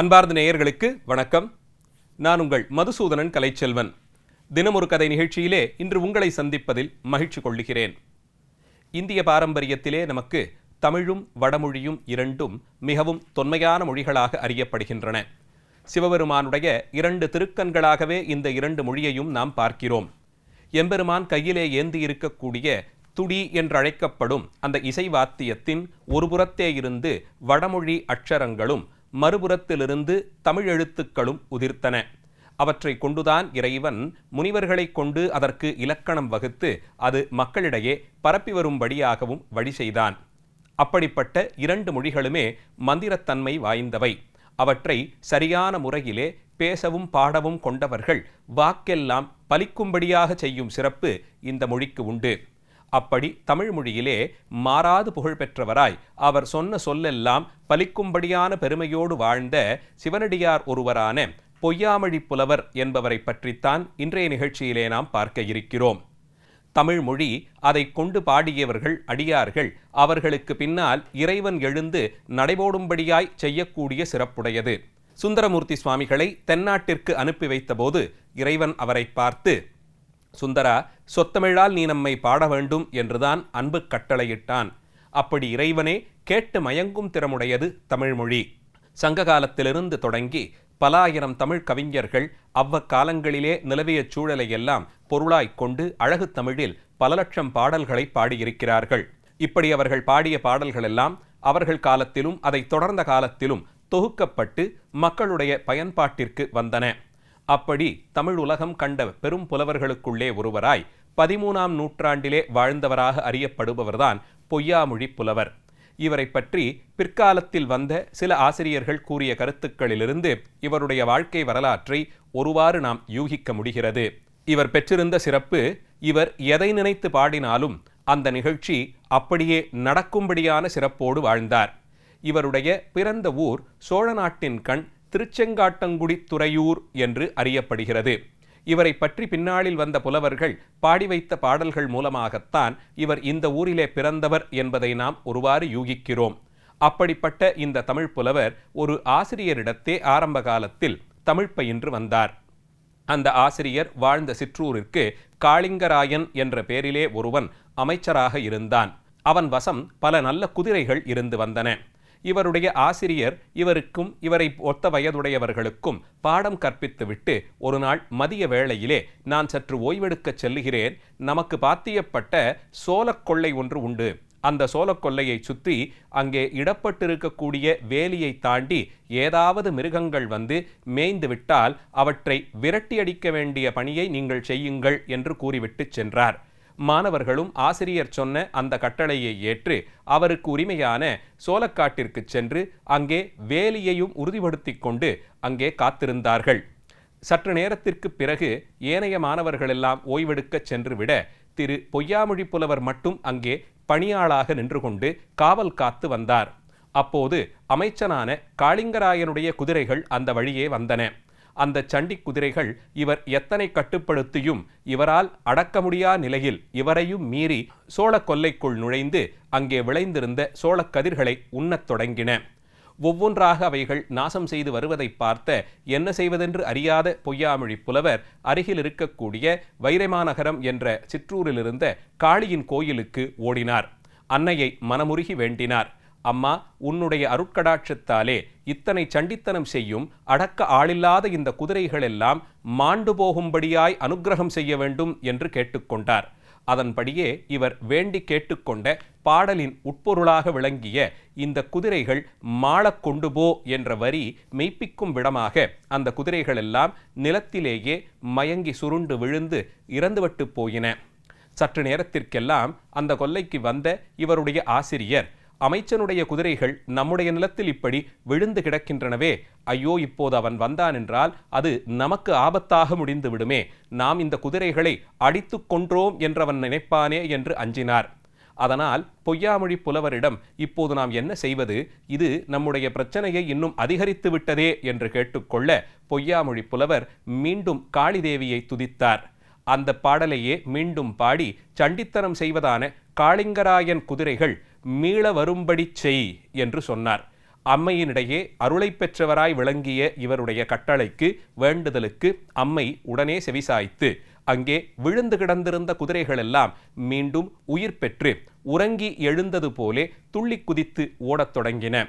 அன்பார்ந்த நேயர்களுக்கு வணக்கம். நான் உங்கள் மதுசூதனன் கலைச்செல்வன். தினமொரு கதை நிகழ்ச்சியிலே இன்று உங்களை சந்திப்பதில் மகிழ்ச்சி கொள்ளுகிறேன். இந்திய பாரம்பரியத்திலே நமக்கு தமிழும் வடமொழியும் இரண்டும் மிகவும் தொன்மையான மொழிகளாக அறியப்படுகின்றன. சிவபெருமானுடைய இரண்டு திருக்கண்களாகவே இந்த இரண்டு மொழியையும் நாம் பார்க்கிறோம். எம்பெருமான் கையிலே ஏந்தி இருக்கக்கூடிய துடி என்றழைக்கப்படும் அந்த இசை வாத்தியத்தின் ஒரு புறத்தே இருந்து வடமொழி அட்சரங்களும் மறுபுறத்திலிருந்து தமிழ் எழுத்துக்களும் உதிர்த்தன. அவற்றை கொண்டுதான் இறைவன் முனிவர்களை கொண்டு அதற்கு இலக்கணம் வகுத்து அது மக்களிடையே பரப்பி வரும்படியாகவும் வழி செய்தான். அப்படிப்பட்ட இரண்டு மொழிகளுமே மந்திரத்தன்மை வாய்ந்தவை. அவற்றை சரியான முறையிலே பேசவும் பாடவும் கொண்டவர்கள் வாக்கெல்லாம் பலிக்கும்படியாக செய்யும் சிறப்பு இந்த மொழிக்கு உண்டு. அப்படி தமிழ் மொழியிலே மாறாது புகழ் பெற்றவராய் அவர் சொன்ன சொல்லெல்லாம் பலிக்கும்படியான பெருமையோடு வாழ்ந்த சிவனடியார் ஒருவரான பொய்யாமொழி புலவர் என்பவரை பற்றித்தான் இன்றைய நிகழ்ச்சியிலே நாம் பார்க்க இருக்கிறோம். தமிழ் மொழி அதை கொண்டு பாடியவர்கள் அடியார்கள். அவர்களுக்கு பின்னால் இறைவன் எழுந்து நடைபோடும்படியாய் செய்யக்கூடிய சிறப்புடையது. சுந்தரமூர்த்தி சுவாமிகளை தென்னாட்டிற்கு அனுப்பி வைத்தபோது இறைவன் அவரை பார்த்து சுந்தரா சொத்தமிழால் நீ நம்மை பாட வேண்டும் என்றுதான் அன்பு கட்டளையிட்டான். அப்படி இறைவனே கேட்டு மயங்கும் திறமுடையது தமிழ்மொழி சங்க காலத்திலிருந்து தொடங்கி பல ஆயிரம் தமிழ் கவிஞர்கள் அவ்வக்காலங்களிலே நிலவிய சூழலையெல்லாம் பொருளாய்க் கொண்டு அழகு தமிழில் பல லட்சம் பாடல்களை பாடியிருக்கிறார்கள். இப்படி அவர்கள் பாடிய பாடல்களெல்லாம் அவர்கள் காலத்திலும் அதை தொடர்ந்த காலத்திலும் தொகுக்கப்பட்டு மக்களுடைய பயன்பாட்டிற்கு வந்தன. அப்படி தமிழ் உலகம் கண்ட பெரும் புலவர்களுக்குள்ளே ஒருவராய் பதிமூணாம் நூற்றாண்டிலே வாழ்ந்தவராக அறியப்படுபவர்தான் பொய்யாமொழி புலவர். இவரை பற்றி பிற்காலத்தில் வந்த சில ஆசிரியர்கள் கூறிய கருத்துக்களிலிருந்து இவருடைய வாழ்க்கை வரலாற்றை ஒருவாறு நாம் யூகிக்க முடிகிறது. இவர் பெற்றிருந்த சிறப்பு இவர் எதை நினைத்து பாடினாலும் அந்த நிகழ்ச்சி அப்படியே நடக்கும்படியான சிறப்போடு வாழ்ந்தார். இவருடைய பிறந்த ஊர் சோழ நாட்டின் கண் திருச்செங்காட்டங்குடி துறையூர் என்று அறியப்படுகிறது. இவரை பற்றி பின்னாளில் வந்த புலவர்கள் பாடி வைத்த பாடல்கள் மூலமாகத்தான் இவர் இந்த ஊரிலே பிறந்தவர் என்பதை நாம் ஒருவாறு யூகிக்கிறோம். அப்படிப்பட்ட இந்த தமிழ் புலவர் ஒரு ஆசிரியரிடத்தே ஆரம்ப காலத்தில் தமிழ் பயின்று வந்தார். அந்த ஆசிரியர் வாழ்ந்த சிற்றூரிற்கு காளிங்கராயன் என்ற பெயரிலே ஒருவன் அமைச்சராக இருந்தான். அவன் வசம் பல நல்ல குதிரைகள் இருந்து வந்தன. இவருடைய ஆசிரியர் இவருக்கும் இவரை ஒத்த வயதுடையவர்களுக்கும் பாடம் கற்பித்துவிட்டு ஒரு நாள் மதிய வேளையிலே நான் சற்று ஓய்வெடுக்கச் செல்லுகிறேன். நமக்கு பாத்தியப்பட்ட சோலக்கொள்ளை ஒன்று உண்டு. அந்த சோலக்கொல்லையை சுற்றி அங்கே இடப்பட்டிருக்கக்கூடிய வேலியை தாண்டி ஏதாவது மிருகங்கள் வந்து மேய்ந்து விட்டால் அவற்றை விரட்டி அடிக்க வேண்டிய பணியை நீங்கள் செய்யுங்கள் என்று கூறிவிட்டு சென்றார். மாணவர்களும் ஆசிரியர் சொன்ன அந்த கட்டளையை ஏற்று அவருக்கு உரிமையான சோலக்காட்டிற்கு சென்று அங்கே வேலியையும் உறுதிப்படுத்தி கொண்டு அங்கே காத்திருந்தார்கள். சற்று நேரத்திற்கு பிறகு ஏனைய மாணவர்களெல்லாம் ஓய்வெடுக்கச் சென்று விட திரு பொய்யாமொழி புலவர் மட்டும் அங்கே பணியாளாக நின்று கொண்டு காவல் காத்து வந்தார். அப்போது அமைச்சனான காளிங்கராயனுடைய குதிரைகள் அந்த வழியே வந்தன. அந்த சண்டி குதிரைகள் இவர் எத்தனை கட்டுப்படுத்தியும் இவரால் அடக்க முடியா நிலையில் இவரையும் மீறி சோழ கொல்லைக்குள் நுழைந்து அங்கே விளைந்திருந்த சோழக் கதிர்களை உண்ணத் தொடங்கின. ஒவ்வொன்றாக அவைகள் நாசம் செய்து வருவதை பார்த்த என்ன செய்வதென்று அறியாத பொய்யாமொழி புலவர் அருகில் இருக்கக்கூடிய வைரமாநகரம் என்ற சிற்றூரிலிருந்த காளியின் கோயிலுக்கு ஓடினார். அன்னையை மனமுருகி வேண்டினார். அம்மா உன்னுடைய அருட்கடாட்சத்தாலே இத்தனை சண்டித்தனம் செய்யும் அடக்க ஆளில்லாத இந்த குதிரைகளெல்லாம் மாண்டு போகும்படியாய் அனுக்கிரகம் செய்ய வேண்டும் என்று கேட்டுக்கொண்டார். அதன்படியே இவர் வேண்டி கேட்டுக்கொண்ட பாடலின் உட்பொருளாக விளங்கிய இந்த குதிரைகள் மாளக் கொண்டு போ என்ற வரி மெய்ப்பிக்கும் விடமாக அந்த குதிரைகளெல்லாம் நிலத்திலேயே மயங்கி சுருண்டு விழுந்து இறந்துவிட்டு போயின. சற்று நேரத்திற்கெல்லாம் அந்த கொல்லைக்கு வந்த இவருடைய ஆசிரியர் அமைச்சனுடைய குதிரைகள் நம்முடைய நிலத்தில் இப்படி விழுந்து கிடக்கின்றனவே. ஐயோ இப்போது அவன் வந்தான் என்றால் அது நமக்கு ஆபத்தாக முடிந்து விடுமே. நாம் இந்த குதிரைகளை அடித்து கொன்றோம் என்றவன் நினைப்பானே என்று அஞ்சினார். அதனால் பொய்யாமொழி புலவரிடம் இப்போது நாம் என்ன செய்வது? இது நம்முடைய பிரச்சனையை இன்னும் அதிகரித்து விட்டதே என்று கேட்டுக்கொள்ள பொய்யாமொழி புலவர் மீண்டும் காளிதேவியை துதித்தார். அந்த பாடலையே மீண்டும் பாடி சண்டித்தனம் செய்வதான காளிங்கராயன் குதிரைகள் மீள வரும்படி செய் என்று சொன்னார். அம்மையினிடையே அருளை பெற்றவராய் விளங்கிய இவருடைய கட்டளைக்கு வேண்டுதலுக்கு அம்மை உடனே செவிசாய்த்து அங்கே விழுந்து கிடந்திருந்த குதிரைகளெல்லாம் மீண்டும் உயிர் பெற்று உறங்கி எழுந்தது போலே துள்ளி குதித்து ஓடத் தொடங்கின.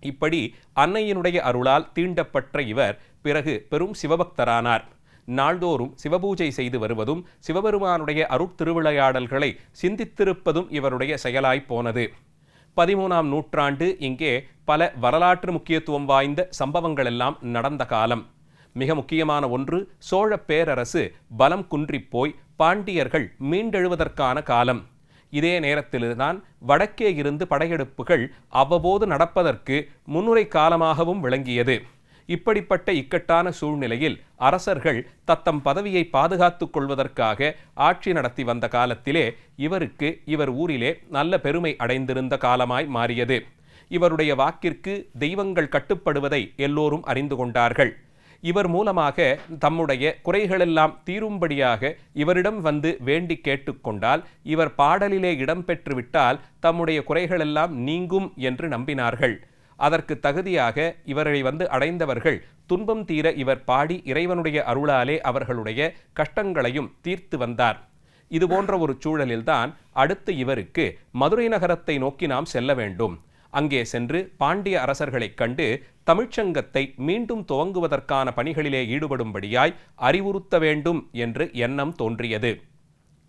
இப்படி அன்னையினுடைய அருளால் தீண்டப்பட்ட இவர் பிறகு பெரும் சிவபக்தரானார். நாள்தோறும் சிவபூஜை செய்து வருவதும் சிவபெருமானுடைய அருட்திருவிளையாடல்களை சிந்தித்திருப்பதும் இவருடைய செயலாய் போனது. பதிமூணாம் நூற்றாண்டு இங்கே பல வரலாற்று முக்கியத்துவம் வாய்ந்த சம்பவங்கள் எல்லாம் நடந்த காலம். மிக முக்கியமான ஒன்று சோழ பேரரசு பலம் குன்றிப் போய் பாண்டியர்கள் மீண்டெழுவதற்கான காலம். இதே நேரத்தில்தான் வடக்கே இருந்து படையெடுப்புகள் அவ்வப்போது நடப்பதற்கு முன்னுரை காலமாகவும் விளங்கியது. இப்படிப்பட்ட இக்கட்டான சூழ்நிலையில் அரசர்கள் தத்தம் பதவியை பாதுகாத்துக் கொள்வதற்காக ஆட்சி நடத்தி வந்த காலத்திலே இவருக்கு இவர் ஊரிலே நல்ல பெருமை அடைந்திருந்த காலமாய் மாறியது. இவருடைய வாக்கிற்கு தெய்வங்கள் கட்டுப்படுவதை எல்லோரும் அறிந்து கொண்டார்கள். இவர் மூலமாக தம்முடைய குறைகளெல்லாம் தீரும்படியாக இவரிடம் வந்து வேண்டி கேட்டுக்கொண்டால் இவர் பாடலிலே இடம்பெற்றுவிட்டால் தம்முடைய குறைகளெல்லாம் நீங்கும் என்று நம்பினார்கள். அதற்கு தகுதியாக இவரை வந்து அடைந்தவர்கள் துன்பம் தீர இவர் பாடி இறைவனுடைய அருளாலே அவர்களுடைய கஷ்டங்களையும் தீர்த்து வந்தார். இது போன்ற ஒரு சூழலில்தான் அடுத்து இவருக்கு மதுரை நகரத்தை நோக்கி நாம் செல்ல வேண்டும். அங்கே சென்று பாண்டிய அரசர்களைக் கண்டு தமிழ்ச்சங்கத்தை மீண்டும் துவங்குவதற்கான பணிகளிலே ஈடுபடும்படியாய் அறிவுறுத்த வேண்டும் என்று எண்ணம் தோன்றியது.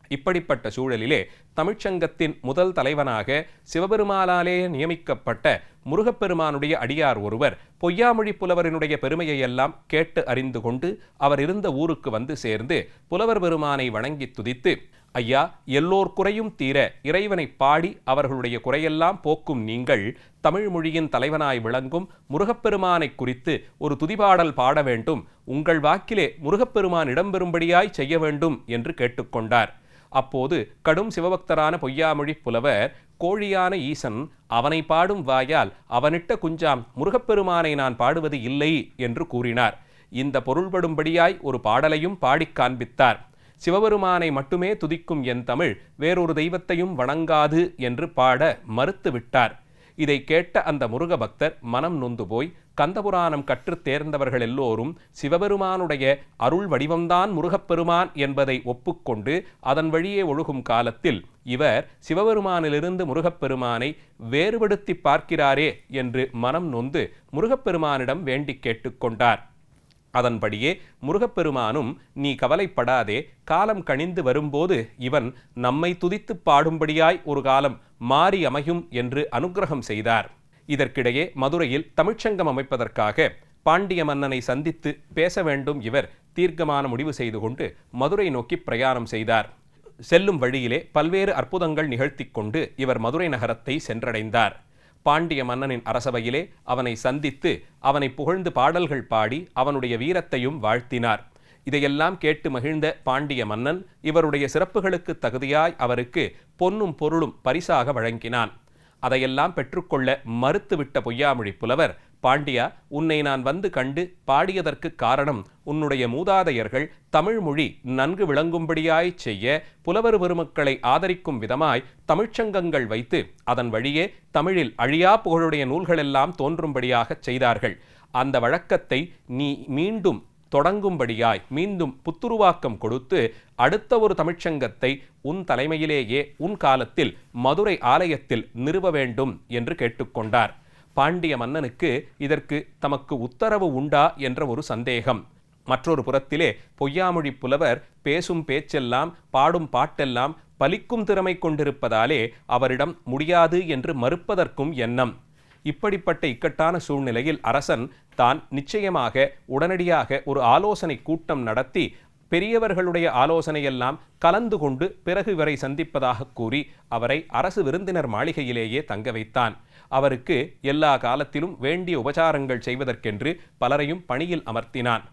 இப்படிப்பட்ட சூழலிலே தமிழ்ச்சங்கத்தின் முதல் தலைவனாக சிவபெருமானாலே நியமிக்கப்பட்ட முருகப்பெருமானுடைய அடியார் ஒருவர் பொய்யாமொழி புலவரினுடைய பெருமையையெல்லாம் கேட்டு அறிந்து கொண்டு அவர் இருந்த ஊருக்கு வந்து சேர்ந்து புலவர் பெருமானை வணங்கி துதித்து ஐயா எல்லோர் குறையும் தீர இறைவனை பாடி அவர்களுடைய குறையெல்லாம் போக்கும் நீங்கள் தமிழ் மொழியின் தலைவனாய் விளங்கும் முருகப்பெருமானை குறித்து ஒரு துதிபாடல் பாட வேண்டும். உங்கள் வாக்கிலே முருகப்பெருமான் இடம்பெறும்படியாய் செய்ய வேண்டும் என்று கேட்டுக்கொண்டார். அப்போது கடும் சிவபக்தரான பொய்யாமொழி புலவர் கோழியான ஈசன் அவனை பாடும் வாயால் அவனிட்ட குஞ்சாம் முருகப்பெருமானை நான் பாடுவது இல்லை என்று கூறினார். இந்த பொருள்படும்படியாய் ஒரு பாடலையும் பாடிக் காண்பித்தார். சிவபெருமானை மட்டுமே துதிக்கும் என் தமிழ் வேறொரு தெய்வத்தையும் வணங்காது என்று பாட மறுத்துவிட்டார். இதை கேட்ட அந்த முருக பக்தர் மனம் நொந்து போய் கந்தபுராணம் கற்றுத் தேர்ந்தவர்கள் எல்லோரும் சிவபெருமானுடைய அருள் வடிவம்தான் முருகப்பெருமான் என்பதை ஒப்புக்கொண்டு அதன் வழியே ஒழுகும் காலத்தில் இவர் சிவபெருமானிலிருந்து முருகப்பெருமானை வேறுபடுத்தி பார்க்கிறாரே என்று மனம் நொந்து முருகப்பெருமானிடம் வேண்டிக் கேட்டுக்கொண்டார் அதன்படியே முருகப்பெருமானும் நீ கவலைப்படாதே காலம் கணிந்து வரும்போது இவன் நம்மை துதித்து பாடும்படியாய் ஒரு காலம் மாறி அமையும் என்று அனுகிரகம் செய்தார். இதற்கிடையே மதுரையில் தமிழ்ச்சங்கம் அமைப்பதற்காக பாண்டிய மன்னனை சந்தித்து பேச வேண்டும் இவர் தீர்க்கமான முடிவு செய்து கொண்டு மதுரை நோக்கி பிரயாணம் செய்தார். செல்லும் வழியிலே பல்வேறு அற்புதங்கள் நிகழ்த்தி கொண்டு இவர் மதுரை நகரத்தை சென்றடைந்தார். பாண்டிய மன்னனின் அரசவையிலே அவனை சந்தித்து அவனை புகழ்ந்து பாடல்கள் பாடி அவனுடைய வீரத்தையும் வாழ்த்தினார். இதையெல்லாம் கேட்டு மகிழ்ந்த பாண்டிய மன்னன் இவருடைய சிறப்புகளுக்கு தகுதியாய் அவருக்கு பொன்னும் பொருளும் பரிசாக வழங்கினான். அதையெல்லாம் பெற்றுக்கொள்ள மறுத்துவிட்ட பொய்யாமொழி புலவர் பாண்டியா உன்னை நான் வந்து கண்டு பாடியதற்கு காரணம் உன்னுடைய மூதாதையர்கள் தமிழ் மொழி நன்கு விளங்கும்படியாய் செய்ய புலவர் பெருமக்களை ஆதரிக்கும் விதமாய் தமிழ்ச்சங்கங்கள் வைத்து அதன் வழியே தமிழில் அழியா புகழுடைய நூல்களெல்லாம் தோன்றும்படியாகச் செய்தார்கள். அந்த வழக்கத்தை நீ மீண்டும் தொடங்கும்படியாய் மீண்டும் புத்துருவாக்கம் கொடுத்து அடுத்த ஒரு தமிழ்ச்சங்கத்தை உன் தலைமையிலேயே உன் காலத்தில் மதுரை ஆலயத்தில் நிறுவ வேண்டும் என்று கேட்டுக்கொண்டார். பாண்டிய மன்னனுக்கு இதற்கு தமக்கு உத்தரவு உண்டா என்ற ஒரு சந்தேகம். மற்றொரு புறத்திலே பொய்யாமொழி புலவர் பேசும் பேச்செல்லாம் பாடும் பாட்டெல்லாம் பலிக்கும் திறமை கொண்டிருப்பதாலே அவரிடம் முடியாது என்று மறுப்பதற்கும் எண்ணம். இப்படிப்பட்ட இக்கட்டான சூழ்நிலையில் அரசன் தான் நிச்சயமாக உடனடியாக ஒரு ஆலோசனை கூட்டம் நடத்தி பெரியவர்களுடைய ஆலோசனையெல்லாம் கலந்து கொண்டு பிறகு இவரை சந்திப்பதாக கூறி அவரை அரசு விருந்தினர் மாளிகையிலேயே தங்க வைத்தான். அவருக்கு எல்லா காலத்திலும் வேண்டிய உபச்சாரங்கள் செய்வதற்கென்று பலரையும் பணியில் அமர்த்தினான்.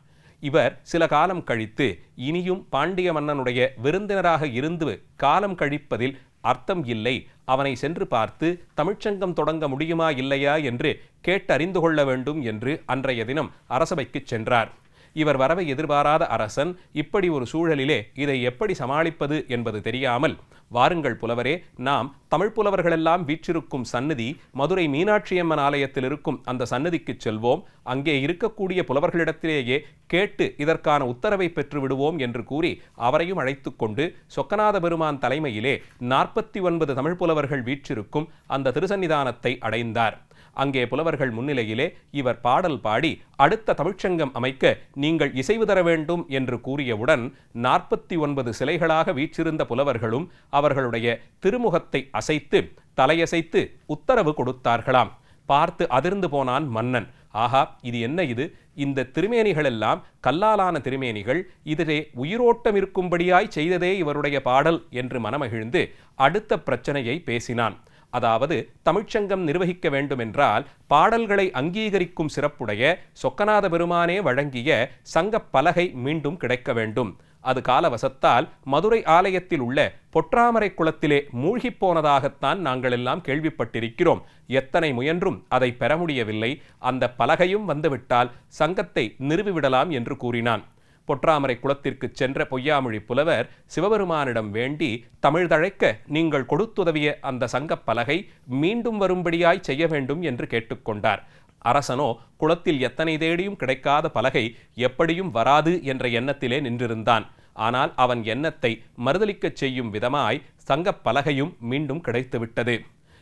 இவர் சில காலம் கழித்து இனியும் பாண்டிய மன்னனுடைய விருந்தினராக இருந்து காலம் கழிப்பதில் அர்த்தம் இல்லை. அவனை சென்று பார்த்து தமிழ்ச்சங்கம் தொடங்க முடியுமா இல்லையா? என்று கேட்டறிந்து கொள்ள வேண்டும் என்று அன்றைய தினம் அரசபைக்கு சென்றார். இவர் வரவை எதிர்பாராத அரசன் இப்படி ஒரு சூழலிலே இதை எப்படி சமாளிப்பது என்பது தெரியாமல் வாருங்கள் புலவரே நாம் தமிழ் புலவர்களெல்லாம் வீற்றிருக்கும் சன்னதி மதுரை மீனாட்சியம்மன் ஆலயத்தில் இருக்கும் அந்த சன்னதிக்கு செல்வோம். அங்கே இருக்கக்கூடிய புலவர்களிடத்திலேயே கேட்டு இதற்கான உத்தரவை பெற்று விடுவோம் என்று கூறி அவரையும் அழைத்து கொண்டு சொக்கநாத பெருமான் தலைமையிலே நாற்பத்தி ஒன்பது தமிழ் புலவர்கள் வீற்றிருக்கும் அந்த திருசன்னிதானத்தை அடைந்தார். அங்கே புலவர்கள் முன்னிலையிலே இவர் பாடல் பாடி அடுத்த தமிழ்ச்சங்கம் அமைக்க நீங்கள் இசைவு தர வேண்டும் என்று கூறியவுடன் நாற்பத்தி ஒன்பது சிலைகளாக வீற்றிருந்த புலவர்களும் அவர்களுடைய திருமுகத்தை அசைத்து தலையசைத்து உத்தரவு கொடுத்தார்களாம். பார்த்து அதிர்ந்து போனான் மன்னன். ஆஹா இது என்ன இது? இந்த திருமேனிகளெல்லாம் கல்லாலான திருமேனிகள் இதிலே உயிரோட்டம் இருக்கும்படியாய் செய்ததே இவருடைய பாடல் என்று மனமகிழ்ந்து அடுத்த பிரச்சனையை பேசினான். அதாவது தமிழ்ச்சங்கம் நிர்வகிக்க வேண்டுமென்றால் பாடல்களை அங்கீகரிக்கும் சிறப்புடைய சொக்கநாத பெருமானே வழங்கிய சங்கப் பலகை மீண்டும் கிடைக்க வேண்டும். அது காலவசத்தால் மதுரை ஆலயத்தில் உள்ள பொற்றாமரை குளத்திலே மூழ்கிப் போனதாகத்தான் நாங்கள் எல்லாம் கேள்விப்பட்டிருக்கிறோம். எத்தனை முயன்றும் அதை பெற முடியவில்லை. அந்த பலகையும் வந்துவிட்டால் சங்கத்தை நிறுவிவிடலாம் என்று கூறினான். பொற்றாமரை குளத்திற்கு சென்ற பொய்யாமொழி புலவர் சிவபெருமானிடம் வேண்டி தமிழ் தழைக்க நீங்கள் கொடுத்துதவிய அந்த சங்கப் பலகை மீண்டும் வரும்படியாய் செய்ய வேண்டும் என்று கேட்டுக்கொண்டார் அரசனோ குளத்தில் எத்தனை தேடியும் கிடைக்காத பலகை எப்படியும் வராது என்ற எண்ணத்திலே நின்றிருந்தான். ஆனால் அவன் எண்ணத்தை மறுதளிக்கச் செய்யும் விதமாய் சங்கப் பலகையும் மீண்டும் கிடைத்துவிட்டது.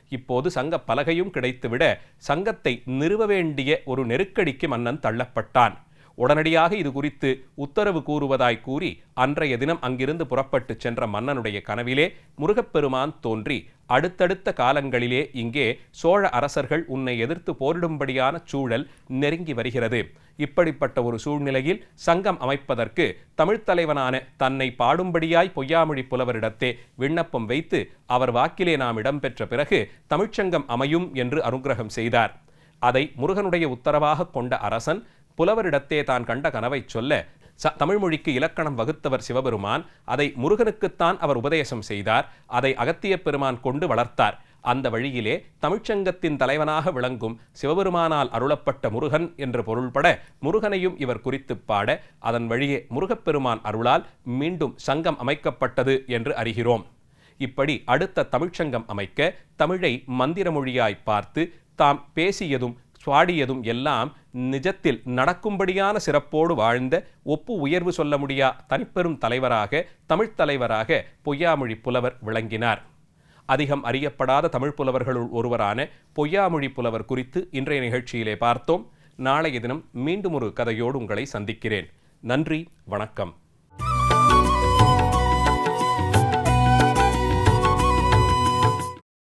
இப்போது சங்கப் பலகையும் கிடைத்துவிட சங்கத்தை நிறுவ வேண்டிய ஒரு நெருக்கடிக்கு மன்னன் தள்ளப்பட்டான். உடனடியாக இது குறித்து உத்தரவு கூறுவதாய் கூறி அன்றைய தினம் அங்கிருந்து புறப்பட்டு சென்ற மன்னனுடைய கனவிலே முருகப்பெருமான் தோன்றி அடுத்தடுத்த காலங்களிலே இங்கே சோழ அரசர்கள் உன்னை எதிர்த்து போரிடும்படியான சூழல் நெருங்கி வருகிறது. இப்படிப்பட்ட ஒரு சூழ்நிலையில் சங்கம் அமைப்பதற்கு தமிழ்த் தலைவனான தன்னை பாடும்படியாய் பொய்யாமொழி புலவரிடத்தே விண்ணப்பம் வைத்து அவர் வாக்கிலே நாம் இடம்பெற்ற பிறகு தமிழ்ச்சங்கம் அமையும் என்று அனுகிரகம் செய்தார். அதை முருகனுடைய உத்தரவாக கொண்ட அரசன் புலவரிடத்தே தான் கண்ட கனவைச் சொல்ல ச தமிழ்மொழிக்கு இலக்கணம் வகுத்தவர் சிவபெருமான் அதை முருகனுக்குத்தான் அவர் உபதேசம் செய்தார் அதை அகத்திய பெருமான் கொண்டு வளர்த்தார். அந்த வழியிலே தமிழ்ச்சங்கத்தின் தலைவனாக விளங்கும் சிவபெருமானால் அருளப்பட்ட முருகன் என்று பொருள்பட முருகனையும் இவர் குறித்து பாட அதன் வழியே முருகப்பெருமான் அருளால் மீண்டும் சங்கம் அமைக்கப்பட்டது என்று அறிகிறோம். இப்படி அடுத்த தமிழ்ச்சங்கம் அமைக்க தமிழை மந்திர மொழியாய் பார்த்து தாம் பேசியதும் சுவாடியதும் எல்லாம் நிஜத்தில் நடக்கும்படியான சிறப்போடு வாழ்ந்த ஒப்பு உயர்வு சொல்ல முடியா தனிப்பெரும் தலைவராக தமிழ்த் தலைவராக பொய்யாமொழி புலவர் விளங்கினார். அதிகம் அறியப்படாத தமிழ் புலவர்களுள் ஒருவரான பொய்யாமொழி புலவர் குறித்து இன்றைய நிகழ்ச்சியிலே பார்த்தோம். நாளைய தினம் மீண்டும் ஒரு கதையோடு உங்களை சந்திக்கிறேன். நன்றி வணக்கம்.